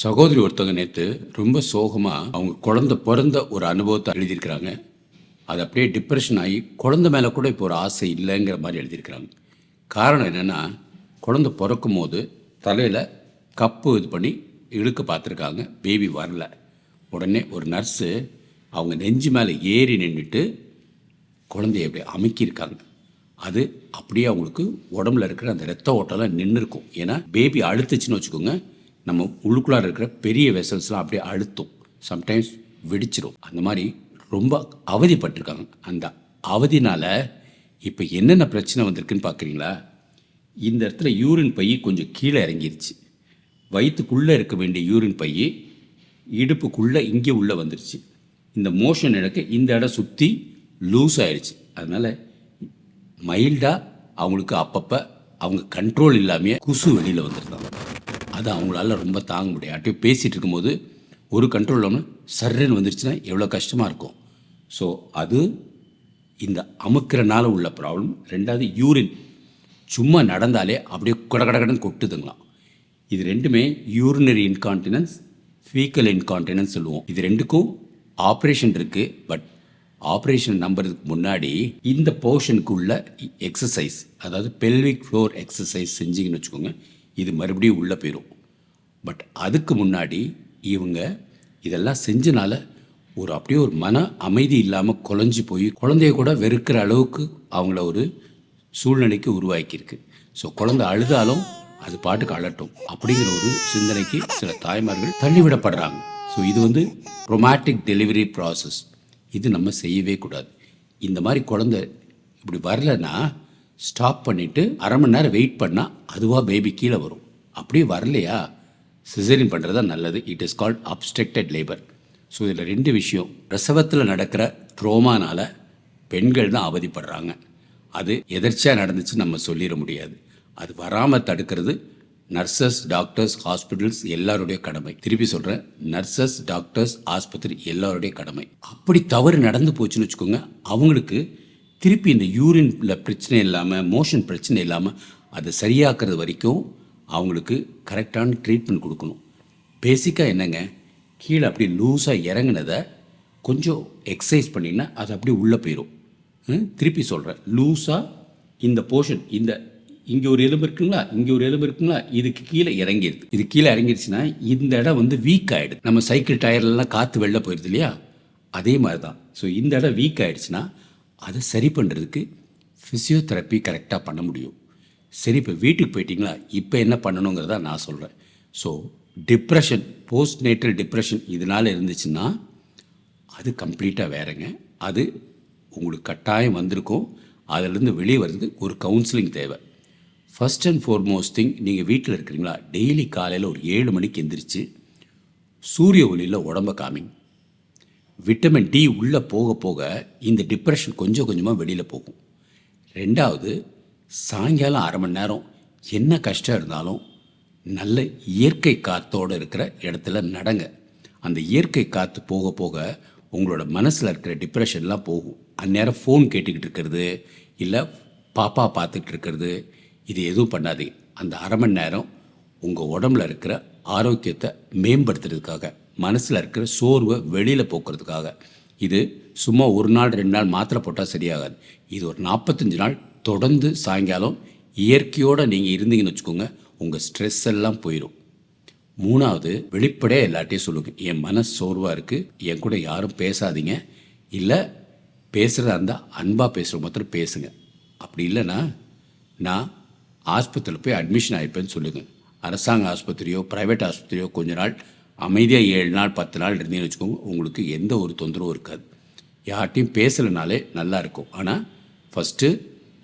சகோதரி ஒருத்தவங்க நேற்று ரொம்ப சோகமாக அவங்க குழந்தை பிறந்த ஒரு அனுபவத்தை எழுதியிருக்கிறாங்க. அது அப்படியே டிப்ரெஷன் ஆகி குழந்தை மேலே கூட இப்போ ஒரு ஆசை இல்லைங்கிற மாதிரி எழுதியிருக்கிறாங்க. காரணம் என்னென்னா குழந்தை பிறக்கும் போது தலையில் கப்பு இது பண்ணி இழுக்க பார்த்துருக்காங்க. பேபி வரல. உடனே ஒரு நர்ஸு அவங்க நெஞ்சு மேலே ஏறி நின்றுட்டு குழந்தைய அப்படியே அமுக்கியிருக்காங்க. அது அப்படியே அவங்களுக்கு உடம்புல இருக்கிற அந்த ரத்த ஓட்டம்லாம் நின்று இருக்கும் ஏன்னா பேபி அழுத்துச்சுன்னு வச்சுக்கோங்க. நம்ம உள்ளுக்குள்ளார இருக்கிற பெரிய வெசல்ஸ்லாம் அப்படியே அழுத்தும். சம்டைம்ஸ் வெடிச்சிரும். அந்த மாதிரி ரொம்ப அவதிப்பட்டிருக்காங்க. அந்த அவதினால் இப்போ என்னென்ன பிரச்சனை வந்திருக்குன்னு பார்க்குறீங்களா இந்த இடத்துல யூரின் பை கொஞ்சம் கீழே இறங்கிருச்சு. வயிற்றுக்குள்ளே இருக்க வேண்டிய யூரின் பை இடுப்புக்குள்ளே இங்கே உள்ளே வந்துருச்சு. இந்த மோஷன் இழக்க இந்த இடம் சுற்றி லூஸ் ஆயிடுச்சு அதனால் மைல்டாக அவங்களுக்கு அப்பப்போ அவங்க கண்ட்ரோல் இல்லாமையே குசு வெளியில் வந்துருந்தாங்க. அது அவங்களால ரொம்ப தாங்க முடியாது. யார்ட்டையும் பேசிகிட்டு இருக்கும்போது ஒரு கண்ட்ரோல் இல்லாமல் சர்ன்னு வந்துருச்சுன்னா எவ்வளோ கஷ்டமாக இருக்கும். ஸோ அது இந்த அமுக்கிறனால உள்ள ப்ராப்ளம் ரெண்டாவது யூரின் சும்மா நடந்தாலே அப்படியே கடகடகடன் கொட்டுதுங்களாம். இது ரெண்டுமே யூரினரி இன்கான்டினன்ஸ் ஃபீக்கல் இன்கான்டினன்ஸ் சொல்லுவோம். இது ரெண்டுக்கும் ஆப்ரேஷன் இருக்குது பட் ஆப்ரேஷன் நம்புறதுக்கு முன்னாடி இந்த போர்ஷனுக்கு உள்ள எக்ஸசைஸ் அதாவது பெல்விக் ஃப்ளோர் எக்ஸசைஸ் செஞ்சிங்கன்னு வச்சுக்கோங்க இது மறுபடியும் உள்ளே போயிடும் பட் அதுக்கு முன்னாடி இவங்க இதெல்லாம் செஞ்சனால ஒரு அப்படியே ஒரு மன அமைதி இல்லாமல் குலைஞ்சு போய் குழந்தைய கூட வெறுக்கிற அளவுக்கு அவங்கள ஒரு சூழ்நிலைக்கு உருவாக்கியிருக்கு. ஸோ குழந்தை அழுதாலும் அது பாட்டுக்கு அழட்டும் அப்படிங்கிற ஒரு சிந்தனைக்கு சில தாய்மார்கள் தள்ளிவிடப்படுறாங்க. ஸோ இது வந்து ரொமாட்டிக் டெலிவரி ப்ராசஸ் இது நம்ம செய்யவே கூடாது. இந்த மாதிரி குழந்தை இப்படி வரலன்னா ஸ்டாப் பண்ணிவிட்டு அரை மணி நேரம் வெயிட் பண்ணால் அதுவாக பேபி கீழே வரும். அப்படியே வரலையா? சிசரின் பண்ணுறது தான் நல்லது. It is called obstructed labour so இதில் ரெண்டு விஷயம். பிரசவத்தில் நடக்கிற ட்ரோமானால் பெண்கள் தான் அவதிப்படுறாங்க. அது எதர்ச்சியாக நடந்துச்சு நம்ம சொல்லிட முடியாது. அது வராமல் தடுக்கிறது நர்சஸ் டாக்டர்ஸ் ஹாஸ்பிட்டல்ஸ் எல்லாருடைய கடமை. திருப்பி சொல்கிறேன் நர்சஸ் டாக்டர்ஸ் ஆஸ்பத்திரி எல்லாருடைய கடமை. அப்படி தவறு நடந்து போச்சுன்னு வச்சுக்கோங்க அவங்களுக்கு திருப்பி இந்த யூரின்ல பிரச்சனை இல்லாமல் மோஷன் பிரச்சனை இல்லாமல் அதை சரியாக்குறது வரைக்கும் அவங்களுக்கு கரெக்டான ட்ரீட்மெண்ட் கொடுக்கணும். பேசிக்காக என்னங்க? கீழே அப்படி லூஸாக இறங்குனதை கொஞ்சம் எக்ஸசைஸ் பண்ணிங்கன்னா அது அப்படியே உள்ளே போயிடும் ம், திருப்பி சொல்கிறேன் லூஸாக இந்த போர்ஷன் இந்த இங்கே ஒரு எலும்பு இருக்குங்களா? இங்கே ஒரு எலும்பு இருக்குங்களா? இதுக்கு கீழே இறங்கிடுது. இது கீழே இறங்கிடுச்சுன்னா இந்த இடம் வந்து வீக் ஆகிடுது நம்ம சைக்கிள் டயர்லலாம் காற்று வெளில போயிடுது இல்லையா? அதே மாதிரி தான் ஸோ இந்த இடம் வீக் ஆகிடுச்சுன்னா அதை சரி பண்ணுறதுக்கு ஃபிசியோதெரப்பி கரெக்டாக பண்ண முடியும். சரி இப்போ வீட்டுக்கு போயிட்டீங்களா? இப்போ என்ன பண்ணணுங்கிறத நான் சொல்கிறேன் so depression post natal depression இதனால் இருந்துச்சுன்னா அது கம்ப்ளீட்டாக வேறங்க. அது உங்களுக்கு கட்டாயம் வந்திருக்கும். அதிலிருந்து வெளியே வர்றதுக்கு ஒரு கவுன்சிலிங் தேவை. ஃபஸ்ட் அண்ட் foremost திங் நீங்கள் வீட்டில் இருக்கிறீங்களா? டெய்லி காலையில் ஒரு ஏழு மணிக்கு எந்திரிச்சு சூரிய ஒளியில் உடம்ப காமிங்க. விட்டமின் டி உள்ளே போக போக இந்த டிப்ரெஷன் கொஞ்சம் கொஞ்சமாக வெளியில் போகும். ரெண்டாவது சாயங்காலம் அரை மணி நேரம் என்ன கஷ்டம் இருந்தாலும் நல்ல இயற்கை காத்தோடு இருக்கிற இடத்துல நடங்க. அந்த இயற்கை காற்று போக போக உங்களோட மனசில் இருக்கிற டிப்ரெஷன்லாம் போகும். அந்நேரம் ஃபோன் கேட்டுக்கிட்டு இருக்கிறது இல்லை பாப்பா பார்த்துட்டு இருக்கிறது இது எதுவும் பண்ணாதீங்க. அந்த அரை மணி நேரம் உங்கள் உடம்புல இருக்கிற ஆரோக்கியத்தை மேம்படுத்துறதுக்காக மனசில் இருக்கிற சோர்வை வெளியில் போக்குறதுக்காக. இது சும்மா ஒரு நாள் ரெண்டு நாள் மாத்திரை போட்டால் சரியாகாது. இது ஒரு நாற்பத்தஞ்சு நாள் தொடர்ந்து சாயங்காலம் இயற்கையோடு நீங்கள் இருந்தீங்கன்னு வச்சுக்கோங்க உங்கள் ஸ்ட்ரெஸ் எல்லாம் போயிடும் மூணாவது வெளிப்படையாக எல்லாட்டையும் சொல்லுங்க. என் மனசு சோர்வாக இருக்குது என் கூட யாரும் பேசாதீங்க. இல்லை பேசுகிறதா இருந்தால் அன்பாக பேசுகிற மாத்திரம் பேசுங்க. அப்படி இல்லைன்னா நான் ஆஸ்பத்திரியில் போய் அட்மிஷன் ஆகிப்பேன்னு சொல்லுங்கள் அரசாங்க ஆஸ்பத்திரியோ ப்ரைவேட் ஆஸ்பத்திரியோ கொஞ்ச நாள் அமைதியாக ஏழு நாள் பத்து நாள் இருந்தீங்கன்னு வச்சுக்கோங்க உங்களுக்கு எந்த ஒரு தொந்தரவும் இருக்காது. யார்ட்டையும் பேசலைனாலே நல்லா இருக்கும். ஆனால் ஃபஸ்ட்டு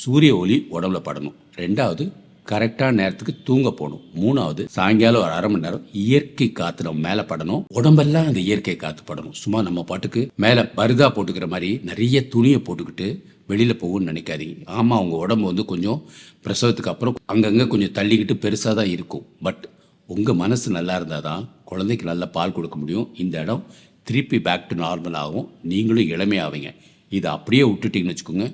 சூரிய ஒளி உடம்புல படணும். ரெண்டாவது கரெக்டான நேரத்துக்கு தூங்க போகணும். மூணாவது சாயங்காலம் ஒரு அரை மணி நேரம் இயற்கை காற்று நம்ம மேலே படணும். உடம்பெல்லாம் அந்த இயற்கை காற்று படணும். சும்மா நம்ம பாட்டுக்கு மேலே பருதா போட்டுக்கிற மாதிரி நிறைய துணியை போட்டுக்கிட்டு வெளியில் போகும்னு நினைக்காதீங்க. ஆமாம் அவங்க உடம்பு வந்து கொஞ்சம் பிரசவத்துக்கு அப்புறம் அங்கங்கே கொஞ்சம் தள்ளிக்கிட்டு பெருசாக தான் இருக்கும். பட் உங்கள் மனசு நல்லா இருந்தால் தான் குழந்தைக்கு நல்லா பால் கொடுக்க முடியும். இந்த இடம் திருப்பி பேக் டு நார்மல் ஆகும். நீங்களும் இளமையாவீங்க. இதை அப்படியே விட்டுட்டீங்கன்னு வச்சுக்கோங்க.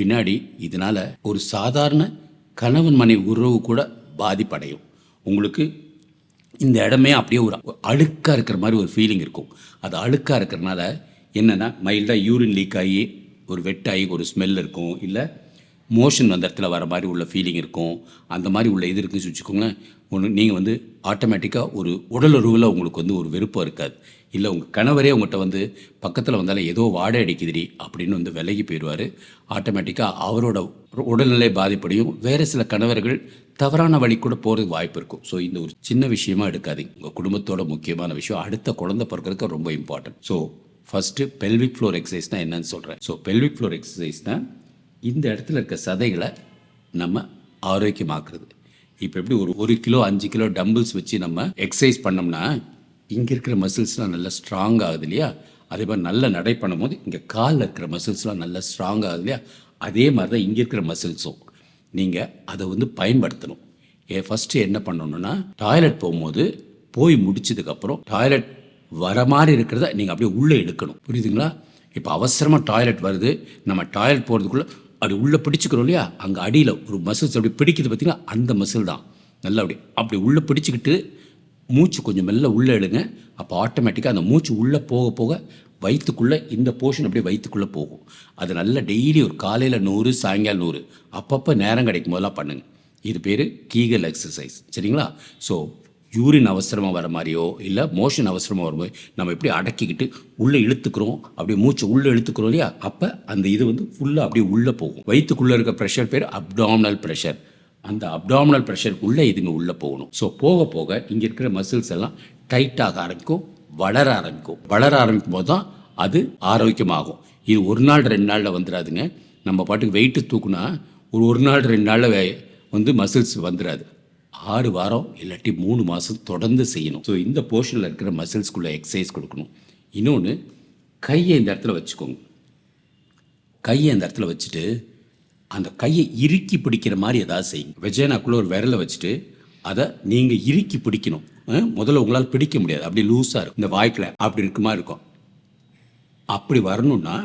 பின்னாடி இதனால் ஒரு சாதாரண கணவன் மனைவி உறவு கூட பாதிப்படையும். உங்களுக்கு இந்த இடமே அப்படியே ஒரு அழுக்காக இருக்கிற மாதிரி ஒரு ஃபீலிங் இருக்கும். அது அழுக்காக இருக்கிறனால என்னென்னா மைல்டாக யூரின் லீக் ஆகி ஒரு வெட்டாகி ஒரு ஸ்மெல் இருக்கும். இல்லை மோஷன் வந்த இடத்துல வர மாதிரி உள்ள ஃபீலிங் இருக்கும். அந்த மாதிரி உள்ள இது இருக்குன்னு வச்சுக்கோங்களேன். ஒன்று நீங்கள் வந்து ஆட்டோமேட்டிக்காக ஒரு உடலுறவில் உங்களுக்கு வந்து ஒரு விருப்பம் இருக்காது. இல்லை உங்கள் கணவரே உங்கள்கிட்ட வந்து பக்கத்தில் வந்தாலும் ஏதோ வாடை அடிக்குதுடி அப்படின்னு வந்து விலகி போயிடுவார். ஆட்டோமேட்டிக்காக அவரோட உடல்நிலை பாதிப்படையும். வேறு சில கணவர்கள் தவறான வழி கூட போகிறதுக்கு வாய்ப்பு இருக்கும். ஸோ இந்த ஒரு சின்ன விஷயமா எடுக்காதீங்க. உங்கள் குடும்பத்தோட முக்கியமான விஷயம். அடுத்த குழந்தை பிறக்கிறதுக்கு ரொம்ப important so first pelvic floor எக்ஸசைஸ்னால் என்னன்னு சொல்கிறேன் ஸோ பெல்விக் ஃப்ளோர் எக்ஸசைஸ்னால் இந்த இடத்துல இருக்க சதைகளை நம்ம ஆரோக்கியமாக்குறது. இப்போ எப்படி ஒரு ஒரு கிலோ அஞ்சு கிலோ டம்பிள்ஸ் வச்சு நம்ம எக்ஸசைஸ் பண்ணோம்னா இங்கே இருக்கிற மசில்ஸ்லாம் நல்லா ஸ்ட்ராங் ஆகுது இல்லையா? அதே மாதிரி நல்ல நடை பண்ணும்போது இங்கே காலில் இருக்கிற மசில்ஸ்லாம் நல்லா ஸ்ட்ராங் ஆகுது இல்லையா? அதே மாதிரி தான் இங்கே இருக்கிற மசில்ஸும் நீங்கள் அதை வந்து பயன்படுத்தணும். ஏ ஃபஸ்ட்டு என்ன பண்ணணும்னா டாய்லெட் போகும்போது போய் முடிச்சதுக்கப்புறம் டாய்லெட் வர மாதிரி இருக்கிறத நீங்கள் அப்படியே உள்ளே எடுக்கணும் புரியுதுங்களா? இப்போ அவசரமாக டாய்லெட் வருது. நம்ம டாய்லெட் போகிறதுக்குள்ளே அப்படி உள்ளே பிடிச்சிக்கிறோம் இல்லையா? அங்கே அடியில் ஒரு மசில்ஸ் அப்படி பிடிக்குது பார்த்தீங்கன்னா அந்த மசில் தான். நல்லா அப்படி அப்படி உள்ளே பிடிச்சிக்கிட்டு மூச்சு கொஞ்சம் மெல்ல உள்ளே எடுங்க அப்போ ஆட்டோமேட்டிக்காக அந்த மூச்சு உள்ளே போக போக வயிற்றுக்குள்ளே இந்த போர்ஷன் அப்படியே வயிற்றுக்குள்ளே போகும். அது நல்லா டெய்லி ஒரு காலையில் நூறு சாயங்காலம் நூறு அப்பப்போ நேரம் கிடைக்கும் போதெல்லாம் பண்ணுங்கள் இது பேர் கீகல் எக்ஸசைஸ் சரிங்களா? ஸோ யூரின் அவசரமாக வர மாதிரியோ இல்லை மோஷன் அவசரமாக வரும்போது நம்ம எப்படி அடக்கிக்கிட்டு உள்ளே இழுத்துக்கிறோம் அப்படியே மூச்சு உள்ளே இழுத்துக்கிறோம் இல்லையா? அப்போ அந்த இது வந்து ஃபுல்லாக அப்படியே உள்ளே போகும். வயிற்றுக்குள்ளே இருக்க ப்ரெஷர் பேர் அப்டாமினல் ப்ரெஷர் அந்த அப்டாமினல் ப்ரெஷருக்குள்ளே இதுங்க உள்ளே போகணும். ஸோ போக போக இங்கே இருக்கிற மசில்ஸ் எல்லாம் டைட்டாக ஆரம்பிக்கும் வளர ஆரம்பிக்கும். வளர ஆரம்பிக்கும் போது தான் அது ஆரோக்கியமாகும். இது ஒரு நாள் ரெண்டு நாளில் வந்துடாதுங்க. நம்ம பாட்டுக்கு வெயிட்டு தூக்குனா ஒரு ஒரு நாள் ரெண்டு நாளில் வந்து மசில்ஸ் வந்துடாது. ஆறு வாரம் இல்லாட்டி மூணு மாதம் தொடர்ந்து செய்யணும். ஸோ இந்த போர்ஷனில் இருக்கிற மசில்ஸ்குள்ளே எக்ஸசைஸ் கொடுக்கணும். இன்னொன்று கையை இந்த இடத்துல வச்சுக்கோங்க. கையை இந்த இடத்துல வச்சுட்டு அந்த கையை இறுக்கி பிடிக்கிற மாதிரி ஏதாவது செய்யுங்க. வெஜேனாக்குள்ளே ஒரு விரலை வச்சுட்டு அதை நீங்கள் இறுக்கி பிடிக்கணும். முதல்ல உங்களால் பிடிக்க முடியாது. அப்படி லூஸாக இருக்கும். இந்த வாய்க்கில் அப்படி இருக்குமா மாதிரி இருக்கும். அப்படி வரணும்னா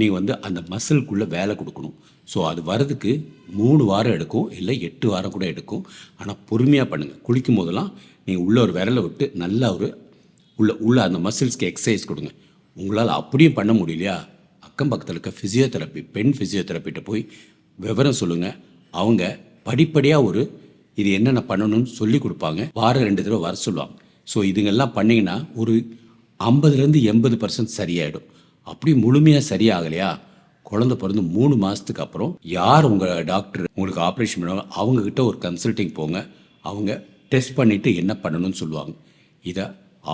நீங்கள் வந்து அந்த மசில்குள்ளே வேலை கொடுக்கணும். ஸோ அது வரதுக்கு மூணு வாரம் எடுக்கும் இல்லை எட்டு வாரம் கூட எடுக்கும். ஆனால் பொறுமையாக பண்ணுங்கள் குளிக்கும் போதெல்லாம் நீங்கள் உள்ளே ஒரு விரலை விட்டு நல்லா ஒரு உள்ள உள்ள அந்த மசில்ஸ்க்கு எக்ஸசைஸ் கொடுங்க. உங்களால் அப்படியும் பண்ண முடியலையா? அக்கம் பக்கத்தில் இருக்க ஃபிசியோதெரப்பி பெண் ஃபிசியோதெரப்பிட்ட போய் விவரம் சொல்லுங்கள் அவங்க படிப்படியாக ஒரு இது என்னென்ன பண்ணணும்னு சொல்லி கொடுப்பாங்க. வாரம் ரெண்டு தடவை வர சொல்லுவாங்க. ஸோ இதுங்கெல்லாம் பண்ணிங்கன்னா ஒரு ஐம்பதுலேருந்து எண்பது பர்சன்ட் சரியாயிடும். அப்படி முழுமையாக சரியாகலையா? குழந்தை பிறந்து மூணு மாதத்துக்கு அப்புறம் யார் உங்கள் டாக்டர் உங்களுக்கு ஆப்ரேஷன் பண்ணுவாங்க? அவங்கக்கிட்ட ஒரு கன்சல்டிங் போங்க. அவங்க டெஸ்ட் பண்ணிவிட்டு என்ன பண்ணணும்னு சொல்லுவாங்க. இதை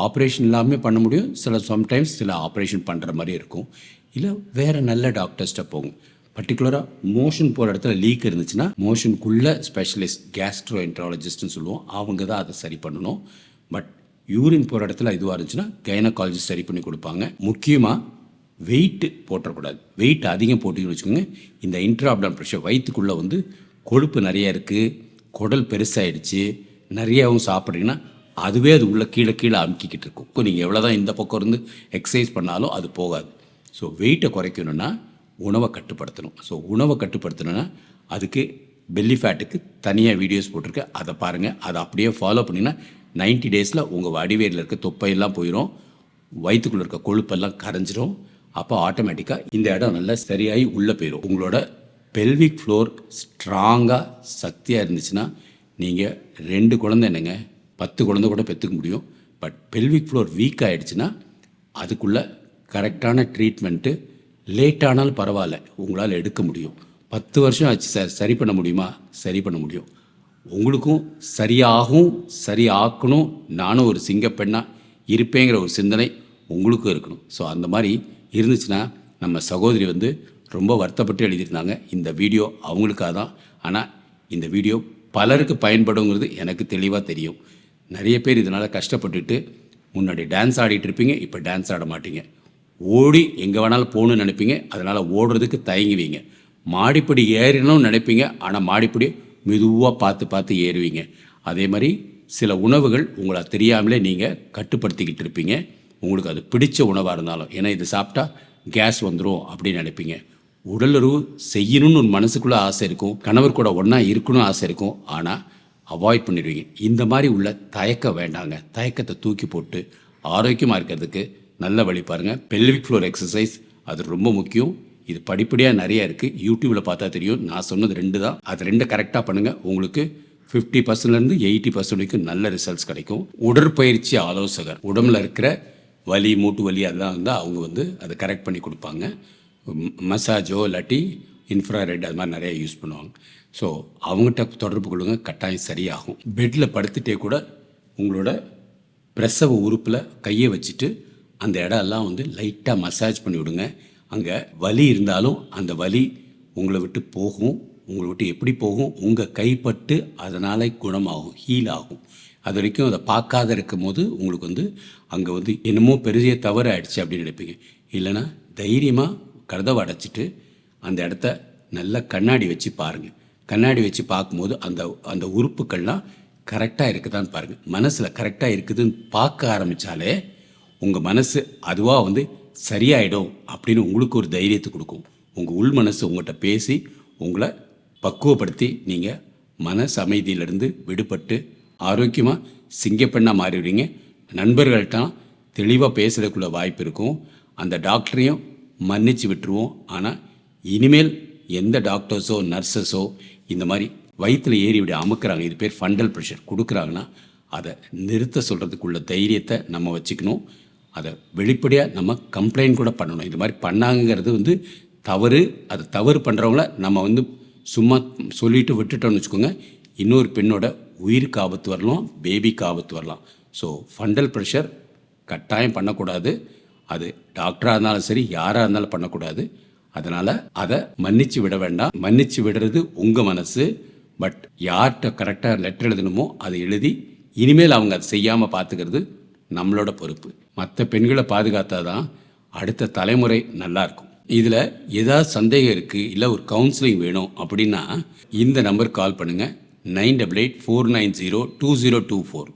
ஆப்ரேஷன் இல்லாமல் பண்ண முடியும். சில சம்டைம்ஸ் சில ஆப்ரேஷன் பண்ணுற மாதிரி இருக்கும். இல்லை வேறு நல்ல டாக்டர்ஸ்ட்ட போங்க. பர்டிகுலராக மோஷன் போகிற இடத்துல லீக் இருந்துச்சுன்னா மோஷனுக்குள்ளே ஸ்பெஷலிஸ்ட் கேஸ்ட்ரோ என்ட்ராலஜிஸ்ட்னு சொல்லுவோம். அவங்க தான் அதை சரி பண்ணணும். பட் யூரின் போகிற இடத்துல இதுவாக இருந்துச்சுன்னா கைனகாலஜிஸ்ட் சரி பண்ணி கொடுப்பாங்க. முக்கியமாக வெயிட்டு போட்டுறக்கூடாது. வெயிட் அதிகம் போட்டிங்கன்னு வச்சுக்கோங்க. இந்த இன்ட்ராப்டான் ப்ரெஷர் வயிற்றுக்குள்ளே வந்து கொழுப்பு நிறையா இருக்குது குடல் பெருசாகிடுச்சு நிறையாவும் சாப்பிட்றீங்கன்னா அதுவே அது உள்ளே கீழே கீழே அமுக்கிக்கிட்டு இருக்கும். நீங்கள் எவ்வளோ தான் இந்த பக்கம் இருந்து எக்ஸசைஸ் பண்ணாலும் அது போகாது. ஸோ வெயிட்டை குறைக்கணும்னா உணவை கட்டுப்படுத்தணும். ஸோ உணவை கட்டுப்படுத்தணும்னா அதுக்கு பெல்லி ஃபேட்டுக்கு தனியாக வீடியோஸ் போட்டிருக்கேன். அதை பாருங்கள் அதை அப்படியே ஃபாலோ பண்ணிங்கன்னா 90 டேஸில் உங்கள் வடிவேரில் இருக்க தொப்பையெல்லாம் போயிடும் வயிற்றுக்குள்ளே இருக்க கொழுப்பெல்லாம் கரைஞ்சிரும். அப்போ ஆட்டோமேட்டிக்காக இந்த இடம் நல்லா சரியாகி உள்ளே போயிடும் உங்களோட பெல்விக் ஃப்ளோர் ஸ்ட்ராங்காக சக்தியாக இருந்துச்சுன்னா நீங்கள் ரெண்டு குழந்தை என்னங்க பத்து குழந்தை கூட பெற்றுக்க முடியும். பட் பெல்விக் ஃப்ளோர் வீக் ஆகிடுச்சுன்னா அதுக்குள்ளே கரெக்டான ட்ரீட்மெண்ட்டு லேட் ஆனாலும் பரவாயில்ல உங்களால் எடுக்க முடியும். பத்து வருஷம் ஆச்சு சார் சரி பண்ண முடியுமா? சரி பண்ண முடியும். உங்களுக்கும் சரியாகும் சரியாக்கணும். நானும் ஒரு சிங்கப்பெண்ணாக இருப்பேங்கிற ஒரு சிந்தனை உங்களுக்கும் இருக்கணும். ஸோ அந்த மாதிரி இருந்துச்சுன்னா நம்ம சகோதரி வந்து ரொம்ப வருத்தப்பட்டு எழுதியிருந்தாங்க. இந்த வீடியோ அவங்களுக்காக தான். ஆனால் இந்த வீடியோ பலருக்கு பயன்படுங்கிறது எனக்கு தெளிவாக தெரியும். நிறைய பேர் இதனால் கஷ்டப்பட்டுட்டு முன்னாடி டான்ஸ் ஆடிட்டு இருப்பீங்க இப்போ டான்ஸ் ஆட மாட்டீங்க. ஓடி எங்கே வேணாலும் போகணும்னு நினைப்பீங்க. அதனால் ஓடுறதுக்கு தயங்குவீங்க. மாடிப்படி ஏறணும்னு நினைப்பீங்க. ஆனால் மாடிப்படி மெதுவாக பார்த்து பார்த்து ஏறுவீங்க. அதே மாதிரி சில உணவுகள் உங்களை தெரியாமலே நீங்கள் கட்டுப்படுத்திக்கிட்டு இருப்பீங்க. உங்களுக்கு அது பிடிச்ச உணவாக இருந்தாலும் ஏன்னா இது சாப்பிட்டா கேஸ் வந்துடும் அப்படின்னு நினைப்பீங்க. உடலுறவு செய்யணும்னு ஒரு மனசுக்குள்ளே ஆசை இருக்கும் கணவர் கூட ஒன்றா இருக்கணும்னு ஆசை இருக்கும் ஆனால் அவாய்ட் பண்ணிடுவீங்க. இந்த மாதிரி உள்ள தயக்கம் வேண்டாங்க. தயக்கத்தை தூக்கி போட்டு ஆரோக்கியமாக இருக்கிறதுக்கு நல்ல வழி பாருங்கள் பெல்விக் ஃப்ளோர் எக்ஸசைஸ் அது ரொம்ப முக்கியம். இது படிப்படியாக நிறைய இருக்குது யூடியூப்பில் பார்த்தா தெரியும். நான் சொன்னது ரெண்டு தான். அது ரெண்டு கரெக்டாக பண்ணுங்கள் உங்களுக்கு ஃபிஃப்டி பர்சன்ட்லேருந்து எயிட்டி பர்சன்ட் வரைக்கும் நல்ல ரிசல்ட்ஸ் கிடைக்கும். உடற்பயிற்சி ஆலோசகர். உடம்புல இருக்கிற வலி மூட்டு வலி அதெல்லாம் இருந்தால் அவங்க வந்து அதை கரெக்ட் பண்ணி கொடுப்பாங்க. மசாஜோ இல்லாட்டி இன்ஃப்ராரெட் அது மாதிரி நிறையா யூஸ் பண்ணுவாங்க. ஸோ அவங்ககிட்ட தொடர்பு கொள்ளுங்க கட்டாயம் சரியாகும். பெட்டில் படுத்துகிட்டே கூட உங்களோட பிரசவ உறுப்பில் கையை வச்சுட்டு அந்த இடம் எல்லாம் வந்து லைட்டாக மசாஜ் பண்ணி விடுங்க. அங்கே வலி இருந்தாலும் அந்த வலி உங்களை விட்டு போகும். உங்களை விட்டு எப்படி போகும்? உங்கள் கைப்பட்டு அதனால் குணமாகும் ஹீல் ஆகும். அது வரைக்கும் அதை பார்க்காத இருக்கும் போது உங்களுக்கு வந்து அங்கே வந்து என்னமோ பெரிய தவறு ஆயிடுச்சு அப்படின்னு நினைப்பீங்க. இல்லைன்னா தைரியமாக கதவை அடைச்சிட்டு அந்த இடத்த நல்லா கண்ணாடி வச்சு பாருங்கள் கண்ணாடி வச்சு பார்க்கும்போது அந்த அந்த உறுப்புக்கள்லாம் கரெக்டாக இருக்குதான்னு பாருங்கள் மனசில் கரெக்டாக இருக்குதுன்னு பார்க்க ஆரம்பித்தாலே உங்கள் மனசு அதுவாக வந்து சரியாயிடும் அப்படின்னு உங்களுக்கு ஒரு தைரியத்தை கொடுக்கும். உங்கள் உள் மனசு உங்கள்கிட்ட பேசி உங்களை பக்குவப்படுத்தி நீங்கள் மன சமைதியிலிருந்து விடுபட்டு ஆரோக்கியமாக சிங்கப்பெண்ணாக மாறிடுவீங்க நண்பர்கள்ட்ட தெளிவாக பேசுறதுக்குள்ள வாய்ப்பு இருக்கும். அந்த டாக்டரையும் மன்னிச்சு விட்டுருவோம். ஆனால் இனிமேல் எந்த டாக்டர்ஸோ நர்சஸோ இந்த மாதிரி வயிற்றில் ஏறி இப்படி அமுக்கிறாங்க இது பேர் ஃபண்டல் ப்ரெஷர் கொடுக்குறாங்கன்னா அதை நிறுத்த சொல்கிறதுக்குள்ள தைரியத்தை நம்ம வச்சுக்கணும். அதை வெளிப்படையாக நம்ம கம்ப்ளைண்ட் கூட பண்ணணும். இது மாதிரி பண்ணாங்கிறது வந்து தவறு. அது தவறு பண்ணுறவங்கள நம்ம வந்து சும்மா சொல்லிட்டு விட்டுட்டோம்னு வச்சுக்கோங்க. இன்னொரு பெண்ணோட உயிருக்கு ஆபத்து வரலாம் பேபிக்கு ஆபத்து வரலாம். ஸோ ஃபண்டல் ப்ரெஷர் கட்டாயம் பண்ணக்கூடாது. அது டாக்டராக இருந்தாலும் சரி யாராக இருந்தாலும் பண்ணக்கூடாது. அதனால் அதை மன்னிச்சு விட வேண்டாம். மன்னிச்சு விடுறது உங்கள் மனசு. பட் யார்கிட்ட கரெக்டாக லெட்டர் எழுதணுமோ அதை எழுதி இனிமேல் அவங்க அதை செய்யாமல் பார்த்துக்கிறது நம்மளோட பொறுப்பு. மற்ற பெண்களை பாதுகாத்தா தான் அடுத்த தலைமுறை நல்லாயிருக்கும் இதில் ஏதாவது சந்தேகம் இருக்குது இல்லை ஒரு கவுன்சிலிங் வேணும் அப்படின்னா இந்த நம்பருக்கு கால் பண்ணுங்கள் nine double eight four nine zero two zero two four.